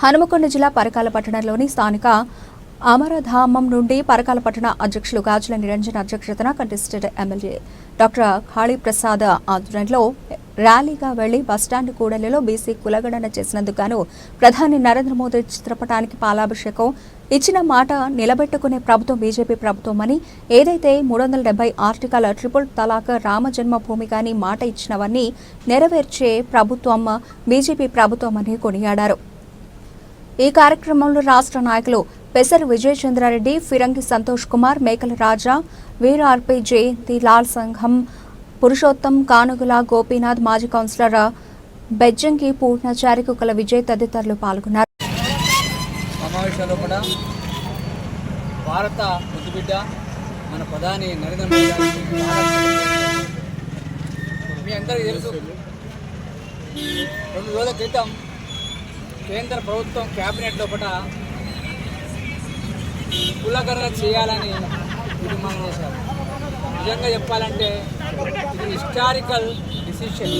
హనుమకొండ జిల్లా పరకాల పట్టణంలోని స్థానిక అమరధామం నుండి పరకాల పట్టణ అధ్యక్షులు గాజుల నిరంజన్ అధ్యక్షతన కంటెస్టెడ్ ఎమ్మెల్యే డాక్టర్ ఖాళీప్రసాద్ ఆధ్వర్యంలో ర్యాలీగా వెళ్ళి బస్టాండ్ కూడలిలో బీసీ కులగణన చేసినందుకు ప్రధాని నరేంద్ర మోదీ చిత్రపటానికి పాలాభిషేకం ఇచ్చిన మాట నిలబెట్టుకునే ప్రభుత్వం బీజేపీ ప్రభుత్వం అని ఏదైతే మూడు వందల డెబ్బై ఆర్టికల్ ట్రిపుల్ తలాక్ రామ జన్మభూమి కానీ మాట ఇచ్చినవన్నీ నెరవేర్చే ప్రభుత్వం బీజేపీ ప్రభుత్వం అని కొనియాడారు. ఈ కార్యక్రమంలో రాష్ట్ర నాయకులు పెసర్ విజయ్ చంద్రారెడ్డి ఫిరంగి సంతోష్ కుమార్ మేకల రాజా వీరఆర్పీ జయంతి లాల్ సంఘం పురుషోత్తం కానుగుల గోపీనాథ్ మాజీ కౌన్సిలర్ బెజ్జంకి పూర్ణచారి కుక్కల విజయ్ తదితరులు పాల్గొన్నారు. కూడా భారత ముద్దుబిడ్డ మన ప్రధాని నరేంద్ర మీ అందరికీ తెలుసు. రెండు రోజుల క్రితం కేంద్ర ప్రభుత్వం క్యాబినెట్ లోపల కులగర్ర చేయాలని తీర్మానం చేశారు నిజంగా చెప్పాలంటే ఇది హిస్టారికల్ డిసిషన్.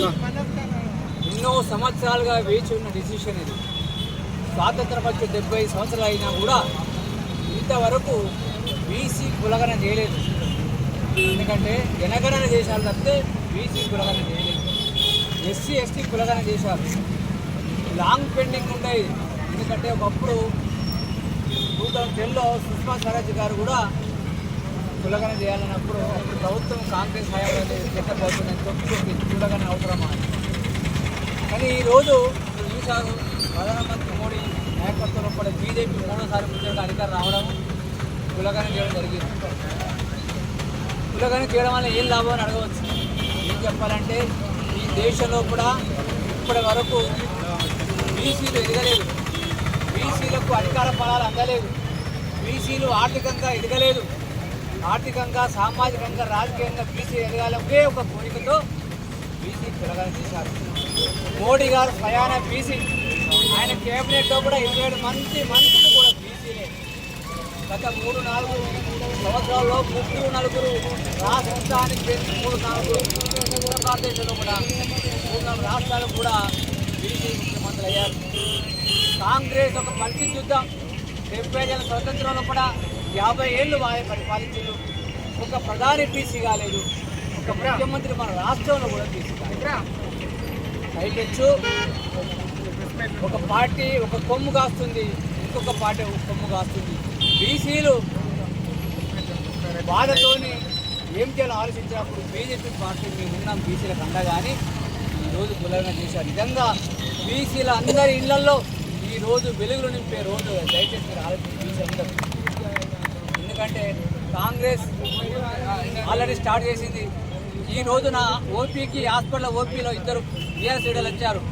ఎన్నో సంవత్సరాలుగా వేచి ఉన్న డిసిషన్ ఇది. స్వాతంత్రం వచ్చి డెబ్బై సంవత్సరాలు అయినా కూడా ఇంతవరకు బీసీ కులగన చేయలేదు. ఎందుకంటే జనగణన చేశారు తప్పితే బీసీ కులగన చేయలేదు. ఎస్సీ ఎస్టీ కులగన చేశారు. లాంగ్ పెండింగ్ ఉంటాయి ఎందుకంటే ఒకప్పుడు టూ థౌజండ్ టెన్లో సుష్మా స్వరాజ్ గారు కూడా కులగన చేయాలన్నప్పుడు అప్పుడు ప్రభుత్వం కాంగ్రెస్ హయాంలో పెట్టబోతుందని చెప్పి కులగన అవసరమా? కానీ ఈరోజు చూశారు ప్రధానమంత్రి మోడీ నాయకత్వంలో కూడా బీజేపీ మూడోసారి ముఖ్యంగా అధికారం రావడం కులగనం చేయడం జరిగింది. కులగనం చేయడం వల్ల ఏం లాభం అని అడగవచ్చు. ఏం చెప్పాలంటే ఈ దేశంలో కూడా ఇప్పటి వరకు బీసీలు ఎదగలేదు. బీసీలకు అధికార ఫలాలు అందలేదు. బీసీలు ఆర్థికంగా ఎదగలేదు. ఆర్థికంగా సామాజికంగా రాజకీయంగా బీసీ ఎదగాలి ఒకే ఒక కోరికతో బీసీ కులగనం చేశారు. మోడీ గారు ప్రయాణ బీసీ. ఆయన కేబినెట్లో కూడా ఇరవై ఏడు మంది మంత్రులు కూడా బీసీలే. గత మూడు నాలుగు సంవత్సరాల్లో ముగ్గురు నలుగురు రాష్ట్రానికి చెందిన మూడు నాలుగు భారతదేశంలో కూడా మూడు నాలుగు రాష్ట్రాలు కూడా బీసీ అధ్యక్షులు అయ్యారు కాంగ్రెస్ ఒక పరిస్థితి చూద్దాం. డెబ్బై ఏళ్ళ స్వతంత్రంలో కూడా యాభై ఏళ్ళు వారే పరిపాలించారు. ఒక ప్రధాని బీసీ కాలేదు. ఒక ముఖ్యమంత్రి మన రాష్ట్రంలో కూడా బీసీ కాలేదు. ఒక పార్టీ ఒక కొమ్ము కాస్తుంది. ఇంకొక పార్టీ ఒక కొమ్ము కాస్తుంది. బీసీలు బాధతోని ఏం చేయాలో ఆలోచించినప్పుడు బీజేపీ పార్టీ మేము ఉన్నాం బీసీలకు అండగాని ఈరోజు కులంగా చేశారు. నిజంగా బీసీల అందరి ఇళ్ళలో ఈ రోజు వెలుగులు నింపే రోజు దయచేసి మీరు ఆలోచించి బీసీ అందరూ. ఎందుకంటే కాంగ్రెస్ ఆల్రెడీ స్టార్ట్ చేసింది. ఈ రోజున ఓపీకి హాస్పిటల్ ఓపీలో ఇద్దరు టీఆర్ఎస్ వచ్చారు.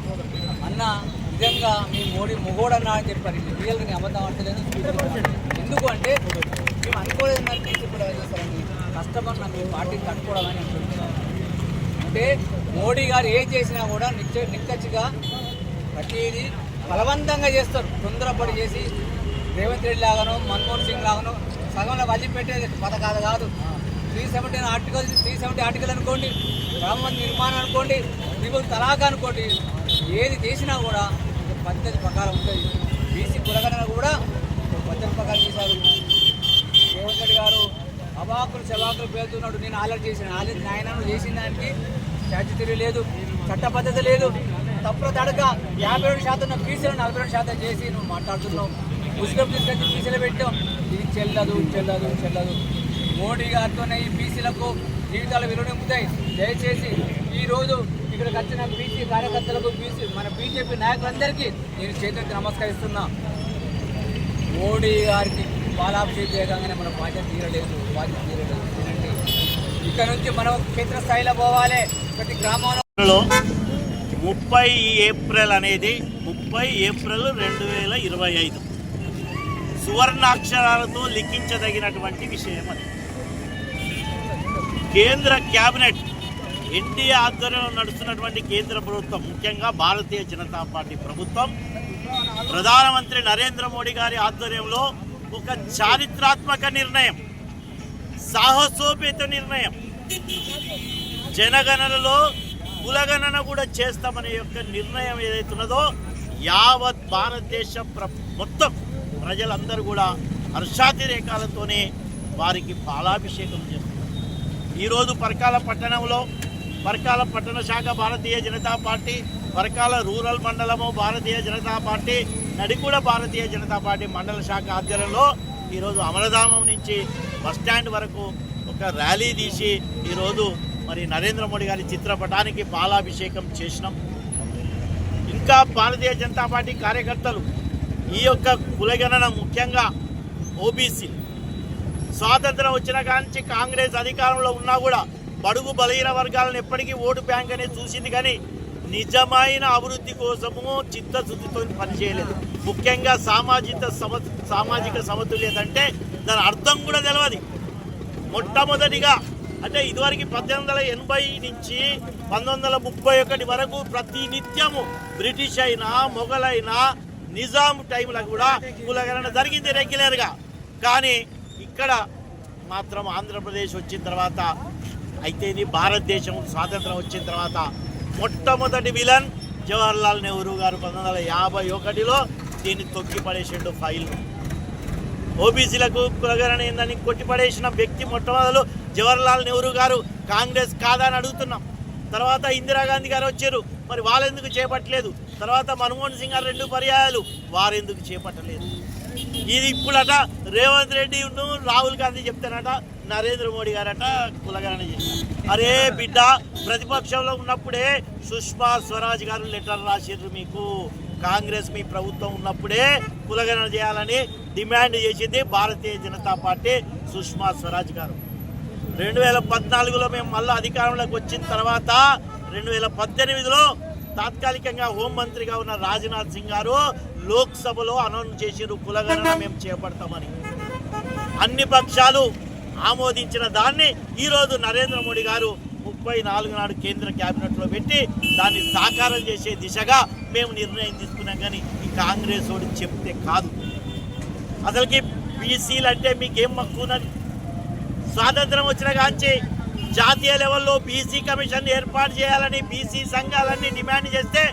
అన్న నిజంగా మీ మోడీ మొగోడన్నా అని చెప్పారు. ఇది రియల్గా నేను అబద్ధం అంటలేదు ఎందుకు అంటే మేము అనుకోలేదు మరి తీసి కూడా కష్టపడిన మీ పార్టీని కట్టుకోవడం అని అంటున్నారు. అంటే మోడీ గారు ఏం చేసినా కూడా నిత్య నిక్కచ్చిగా ప్రతిదీ బలవంతంగా చేస్తారు. తొందరపడి చేసి రేవంత్ రెడ్డి లాగానో మన్మోహన్ సింగ్ లాగానో సగంలో వదిలిపెట్టేది పథకాలు కాదు. Three seventy article three seventy article అనుకోండి రామ నిర్మాణం అనుకోండి ట్రిపుల్ తలాఖా అనుకోండి ఏది చేసినా కూడా పద్ధతి ప్రకారం ఉంటుంది. బీసీ కులగణన కూడా పద్ధతి ప్రకారం చేశారు. రేవంత్ రెడ్డి గారు అవాకులు చవాకులు పేలుతున్నాడు. నేను ఆలర్ చేసిన ఆలర్ నాయనను చేసిన దానికి స్టాచ్యుటరీ లేదు చట్టబద్ధత లేదు. తప్పుల తడక యాభై రెండు శాతం ఉన్న నలభై రెండు శాతం చేసి నువ్వు మాట్లాడుతున్నావు. ముస్లిం తీసుకొచ్చి ఫీజులు పెట్టాం. ఇది చెల్లదు చెల్లదు చెల్లదు. మోడీ గారితోనే ఈ బీసీలకు జీవితాలు విలువనింపుతాయి దయచేసి ఈరోజు ఇక్కడికి వచ్చిన బీసీ కార్యకర్తలకు బీసీ మన బీజేపీ నాయకులందరికీ నేను చేతులెత్తి నమస్కరిస్తున్నా. మోడీ గారికి పాలాభిషేకం చేయగానే మన బాధ్యత తీరలేదు బాధ్యత తీరలేదు. ఇక్కడ నుంచి మనం క్షేత్రస్థాయిలో పోవాలి. ప్రతి గ్రామంలో ముప్పై ఏప్రిల్ అనేది ముప్పై ఏప్రిల్ రెండు వేల ఇరవై ఐదు. సువర్ణాక్షరాలతో లిఖించదగినటువంటి విషయం అది. కేంద్ర క్యాబినెట్ ఎన్డీఏ ఆధ్వర్యంలో నడుస్తున్నటువంటి కేంద్ర ప్రభుత్వం ముఖ్యంగా భారతీయ జనతా పార్టీ ప్రభుత్వం ప్రధానమంత్రి నరేంద్ర మోడీ గారి ఆధ్వర్యంలో ఒక చారిత్రాత్మక నిర్ణయం సాహసోపేత నిర్ణయం. జనగణనలో కులగణన కూడా చేస్తామనే యొక్క నిర్ణయం ఏదైతే ఉన్నదో యావత్ భారతదేశ ప్ర మొత్తం ప్రజలందరూ కూడా హర్షాతిరేకాలతోనే వారికి పాలాభిషేకం చేస్తున్నారు. ఈరోజు పరకాల పట్టణంలో పరకాల పట్టణ శాఖ భారతీయ జనతా పార్టీ పరకాల రూరల్ మండలము భారతీయ జనతా పార్టీ నడికూడ భారతీయ జనతా పార్టీ మండల శాఖ ఆధ్వర్యంలో ఈరోజు అమరధామం నుంచి బస్టాండ్ వరకు ఒక ర్యాలీ తీసి ఈరోజు మరి నరేంద్ర మోడీ గారి చిత్రపటానికి పాలాభిషేకం చేసినాం. ఇంకా భారతీయ జనతా పార్టీ కార్యకర్తలు ఈ యొక్క కులగణన ముఖ్యంగా ఓబీసీ స్వాతంత్రం వచ్చిన కాంచి కాంగ్రెస్ అధికారంలో ఉన్నా కూడా బడుగు బలహీన వర్గాలను ఎప్పటికీ ఓటు బ్యాంక్ అనేది చూసింది కానీ నిజమైన అభివృద్ధి కోసము చిత్తశుద్ధితో పనిచేయలేదు. ముఖ్యంగా సామాజిక సమ సామాజిక సమతుల్యత అంటే దాని అర్థం కూడా తెలియదు మొట్టమొదటిగా అంటే ఇదివరకు పద్దెనిమిది వందల ఎనభై నుంచి పంతొమ్మిది వందల ముప్పై ఒకటి వరకు ప్రతి నిత్యము బ్రిటిష్ అయినా మొఘలైనా నిజాం టైంలో కూడా కులగరణ జరిగింది రెగ్యులర్గా. కానీ ఇక్కడ మాత్రం ఆంధ్రప్రదేశ్ వచ్చిన తర్వాత అయితే ఇది భారతదేశం స్వాతంత్రం వచ్చిన తర్వాత మొట్టమొదటి విలన్ జవహర్లాల్ నెహ్రూ గారు పంతొమ్మిది వందల యాభై ఒకటిలో దీన్ని తొక్కి పడేసిండు ఫైల్. ఓబీసీలకు కులగరణ ఏందని కొట్టిపడేసిన వ్యక్తి మొట్టమొదలు జవహర్లాల్ నెహ్రూ గారు. కాంగ్రెస్ కాదని అడుగుతున్నాం. తర్వాత ఇందిరాగాంధీ గారు వచ్చారు. మరి వాళ్ళెందుకు చేపట్టలేదు? తర్వాత మన్మోహన్ సింగ్ గారు రెండు పర్యాయాలు. వారెందుకు చేపట్టలేదు? ఇది ఇప్పుడట రేవంత్ రెడ్డి రాహుల్ గాంధీ చెప్తానట నరేంద్ర మోడీ గారట కులగరణ చేశారు. అరే బిడ్డ ప్రతిపక్షంలో ఉన్నప్పుడే సుష్మా స్వరాజ్ గారు లెటర్ రాసిర్రు మీకు. కాంగ్రెస్ మీ ప్రభుత్వం ఉన్నప్పుడే కులగణన చేయాలని డిమాండ్ చేసింది భారతీయ జనతా పార్టీ సుష్మా స్వరాజ్ గారు. రెండు వేల పద్నాలుగులో మేము మళ్ళీ అధికారంలోకి వచ్చిన తర్వాత రెండు వేల పద్దెనిమిదిలో తాత్కాలికంగా హోంమంత్రిగా ఉన్న రాజ్నాథ్ సింగ్ గారు లోక్సభలో అనౌన్స్ చేసిరు కులగణన మేము చేపడతామని. అన్ని పక్షాలు ఆమోదించిన దాన్ని ఈరోజు నరేంద్ర మోడీ గారు ముప్పై నాలుగు నాడు కేంద్ర క్యాబినెట్లో పెట్టి దాన్ని సాకారం చేసే దిశగా మేము నిర్ణయం తీసుకున్నాం. కానీ ఈ కాంగ్రెస్ వాడు చెప్తే కాదు. అసలుకి బీసీలు అంటే మీకేం మక్కువనని స్వాతంత్రం వచ్చిన కాంచి జాతీయ లెవెల్లో బీసీ కమిషన్ ఏర్పాటు చేయాలని బీసీ సంఘాలన్నీ డిమాండ్ చేస్తే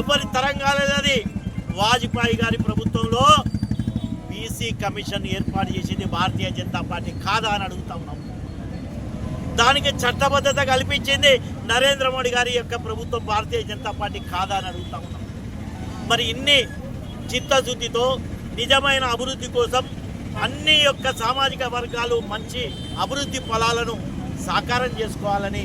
ఎవరి తరం కాలేదది వాజ్పేయి గారి ప్రభుత్వంలో బీసీ కమిషన్ ఏర్పాటు చేసింది భారతీయ జనతా పార్టీ కాదా అని అడుగుతా ఉన్నాం. దానికి చట్టబద్ధత కల్పించింది నరేంద్ర మోడీ గారి యొక్క ప్రభుత్వం భారతీయ జనతా పార్టీ కాదా అని అడుగుతా ఉన్నాం. మరి ఇన్ని చిత్తశుద్ధితో నిజమైన అభివృద్ధి కోసం అన్ని యొక్క సామాజిక వర్గాలు మంచి అభివృద్ధి ఫలాలను సాకారం చేసుకోవాలని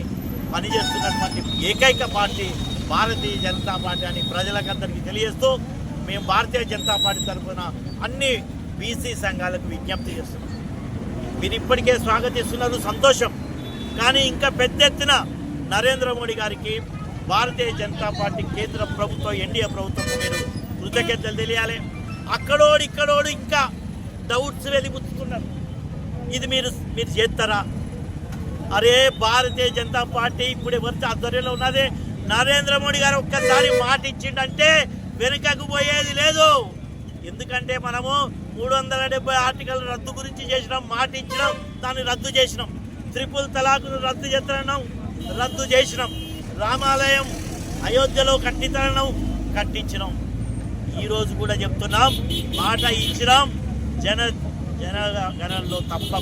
పనిచేస్తున్నటువంటి ఏకైక పార్టీ భారతీయ జనతా పార్టీ అని ప్రజలకందరికీ తెలియజేస్తూ మేము భారతీయ జనతా పార్టీ తరఫున అన్ని బీసీ సంఘాలకు విజ్ఞప్తి చేస్తున్నాం. మీరు ఇప్పటికే స్వాగతిస్తున్నారు. సంతోషం. కానీ ఇంకా పెద్ద ఎత్తున నరేంద్ర మోడీ గారికి భారతీయ జనతా పార్టీ కేంద్ర ప్రభుత్వం ఎన్డీఏ ప్రభుత్వం మీరు కృతజ్ఞతలు తెలియాలి. అక్కడోడు ఇక్కడోడు ఇంకా డౌట్స్ వెలిగుతున్నారు ఇది మీరు మీరు చేస్తారా? అరే భారతీయ జనతా పార్టీ ఇప్పుడు ఎవరితో ఆధ్వర్యంలో ఉన్నది. నరేంద్ర మోడీ గారు ఒక్కసారి మాట ఇచ్చిండంటే వెనుకకు పోయేది లేదు. ఎందుకంటే మనము మూడు వందల డెబ్బై ఆర్టికల్ రద్దు గురించి చేసినాం మాట ఇచ్చినాం దాన్ని రద్దు చేసినాం. త్రిపుల్ తలాకును రద్దు చేస్తున్నాం రద్దు చేసినాం. రామాలయం అయోధ్యలో కట్టితనం కట్టించినాం. ఈరోజు కూడా చెప్తున్నాం మాట ఇచ్చినాం జన జనగణంలో తప్ప